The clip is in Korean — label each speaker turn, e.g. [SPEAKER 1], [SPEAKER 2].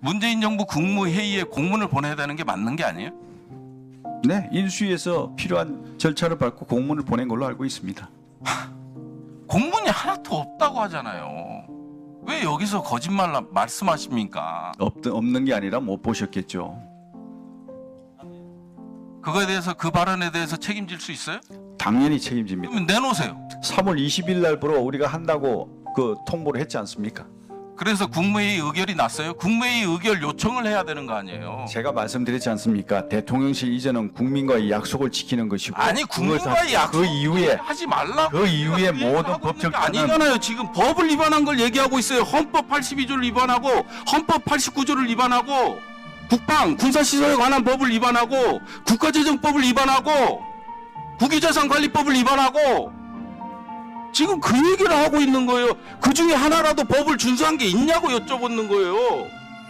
[SPEAKER 1] 문재인 정부 국무회의에 공문을 보내야 되는 게 맞는 게 아니에요?
[SPEAKER 2] 네, 인수위에서 필요한 절차를 밟고 공문을 보낸 걸로 알고 있습니다.
[SPEAKER 1] 공문이 하나도 없다고 하잖아요. 왜 여기서 거짓말 나- 말씀하십니까?
[SPEAKER 2] 없, 없는 게 아니라 못 보셨겠죠.
[SPEAKER 1] 그거에 대해서 그 발언에 대해서 책임질 수 있어요?
[SPEAKER 2] 당연히 책임집니다.
[SPEAKER 1] 그러면 내놓으세요.
[SPEAKER 2] 3월 20일 날부로 우리가 한다고 그 통보를 했지 않습니까?
[SPEAKER 1] 그래서 국무회의 의결이 났어요. 국무회의 의결 요청을 해야 되는 거 아니에요?
[SPEAKER 2] 제가 말씀드렸지 않습니까? 대통령실 이전은 국민과의 약속을 지키는 것이고
[SPEAKER 1] 아니 국민과의 약속
[SPEAKER 2] 그 이후에
[SPEAKER 1] 하지 말라고
[SPEAKER 2] 그 이후에 모든 법적
[SPEAKER 1] 아니잖아요. 지금 법을 위반한 걸 얘기하고 있어요. 헌법 82조를 위반하고 헌법 89조를 위반하고 국방 군사시설에 관한 법을 위반하고 국가재정법을 위반하고 국유재산관리법을 위반하고 지금 그 얘기를 하고 있는 거예요. 그 중에 하나라도 법을 준수한 게 있냐고 여쭤보는 거예요.